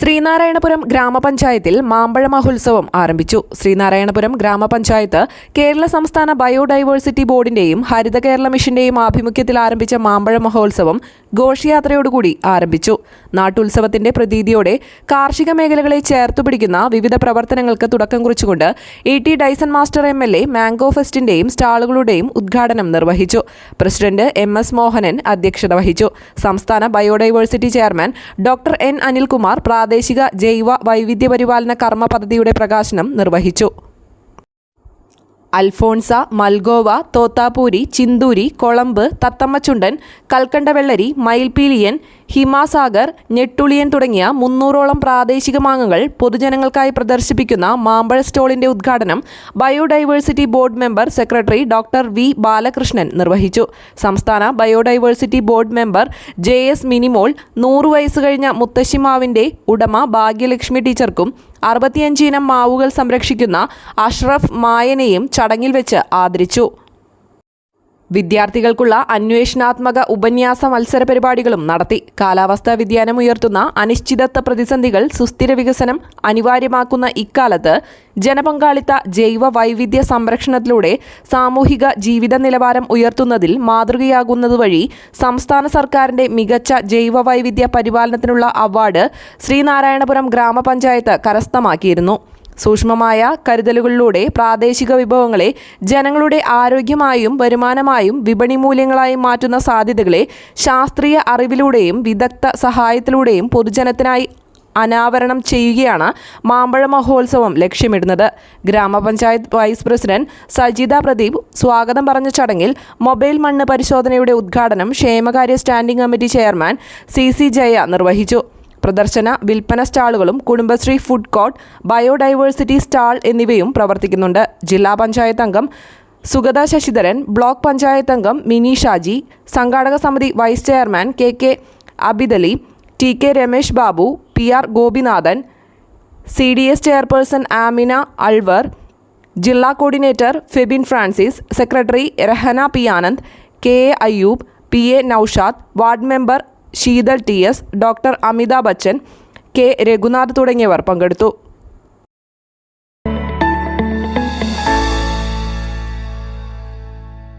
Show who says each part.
Speaker 1: ശ്രീനാരായണപുരം ഗ്രാമപഞ്ചായത്തിൽ മാമ്പഴ മഹോത്സവം ആരംഭിച്ചു. ശ്രീനാരായണപുരം ഗ്രാമപഞ്ചായത്ത് കേരള സംസ്ഥാന ബയോഡൈവേഴ്സിറ്റി ബോർഡിന്റെയും ഹരിത കേരള മിഷന്റെയും ആഭിമുഖ്യത്തിൽ ആരംഭിച്ച മാമ്പഴ മഹോത്സവം ഘോഷയാത്രയോടുകൂടി ആരംഭിച്ചു. നാട്ടുത്സവത്തിന്റെ പ്രതീതിയോടെ കാർഷിക മേഖലകളെ ചേർത്തുപിടിക്കുന്ന വിവിധ പ്രവർത്തനങ്ങൾക്ക് തുടക്കം കുറിച്ചുകൊണ്ട് A T Dyson master M L A mango ഫെസ്റ്റിന്റെയും സ്റ്റാളുകളുടെയും ഉദ്ഘാടനം നിർവഹിച്ചു. പ്രസിഡന്റ് എം എസ് മോഹനൻ അധ്യക്ഷത വഹിച്ചു. സംസ്ഥാന biodiversity chairman doctor N Anilkumar പ്രാദേശിക ജൈവ വൈവിധ്യ പരിപാലന കർമ്മ പദ്ധതിയുടെ പ്രകാശനം നിർവഹിച്ചു. അൽഫോൺസ മൽഗോവ തോത്താപൂരി ചിന്തൂരി കൊളമ്പ് തത്തമ്മച്ചുണ്ടൻ കൽക്കണ്ടവെള്ളരി മയിൽപീലിയൻ ഹിമാസാഗർ ഞെട്ടുളിയൻ തുടങ്ങിയ മുന്നൂറോളം പ്രാദേശിക മാങ്ങകൾ പൊതുജനങ്ങൾക്കായി പ്രദർശിപ്പിക്കുന്ന മാമ്പഴ സ്റ്റോളിന്റെ ഉദ്ഘാടനം biodiversity board member secretary doctor V. Balakrishnan നിർവഹിച്ചു. സംസ്ഥാന biodiversity board member J. S. Minimol നൂറു വയസ്സ് കഴിഞ്ഞ മുത്തശ്ശിമാവിന്റെ ഉടമ ഭാഗ്യലക്ഷ്മി ടീച്ചർക്കും അറുപത്തിയഞ്ചിനം മാവുകൾ സംരക്ഷിക്കുന്ന അഷ്റഫ് മായനെയും ചടങ്ങിൽ വെച്ച് ആദരിച്ചു. വിദ്യാർത്ഥികൾക്കുള്ള അന്വേഷണാത്മക ഉപന്യാസ മത്സര പരിപാടികളും നടത്തി. കാലാവസ്ഥാ വ്യതിയാനം ഉയർത്തുന്ന അനിശ്ചിതത്വ പ്രതിസന്ധികൾ സുസ്ഥിര വികസനം അനിവാര്യമാക്കുന്ന ഇക്കാലത്ത് ജനപങ്കാളിത്ത ജൈവ വൈവിധ്യ സംരക്ഷണത്തിലൂടെ സാമൂഹിക ജീവിത നിലവാരം ഉയർത്തുന്നതിൽ മാതൃകയാകുന്നതുവഴി സംസ്ഥാന സർക്കാരിന്റെ മികച്ച ജൈവ വൈവിധ്യ പരിപാലനത്തിനുള്ള അവാർഡ് ശ്രീനാരായണപുരം ഗ്രാമപഞ്ചായത്ത് കരസ്ഥമാക്കിയിരുന്നു. സൂക്ഷ്മമായ കരുതലുകളിലൂടെ പ്രാദേശിക വിഭവങ്ങളെ ജനങ്ങളുടെ ആരോഗ്യമായും വരുമാനമായും വിപണി മൂല്യങ്ങളായും മാറ്റുന്ന സാധ്യതകളെ ശാസ്ത്രീയ അറിവിലൂടെയും വിദഗ്ധ സഹായത്തിലൂടെയും പൊതുജനത്തിനായി അനാവരണം ചെയ്യുകയാണ് മാമ്പഴ മഹോത്സവം ലക്ഷ്യമിടുന്നത്. ഗ്രാമപഞ്ചായത്ത് വൈസ് പ്രസിഡന്റ് സജിത പ്രദീപ് സ്വാഗതം പറഞ്ഞ ചടങ്ങിൽ മൊബൈൽ മണ്ണ് പരിശോധനയുടെ ഉദ്ഘാടനം ക്ഷേമകാര്യ standing committee chairman C C Jaya നിർവഹിച്ചു. പ്രദർശന വിൽപ്പന സ്റ്റാളുകളും Kudumbashree food court biodiversity stall എന്നിവയും പ്രവർത്തിക്കുന്നുണ്ട്. ജില്ലാ പഞ്ചായത്ത് അംഗം സുഗത ശശിധരൻ ബ്ലോക്ക് പഞ്ചായത്ത് അംഗം മിനി ഷാജി സംഘാടക സമിതി vice chairman K K Abidali T K Ramesh Babu P R Gopinathan C D S chairperson Amina Alvar ജില്ലാ coordinator Febin Francis secretary Rahana P Anand K A Ayyub P A Naushad ward member Sheethal T S doctor Amitabh Bachchan K Raghunath തുടങ്ങിയവർ പങ്കെടുത്തു.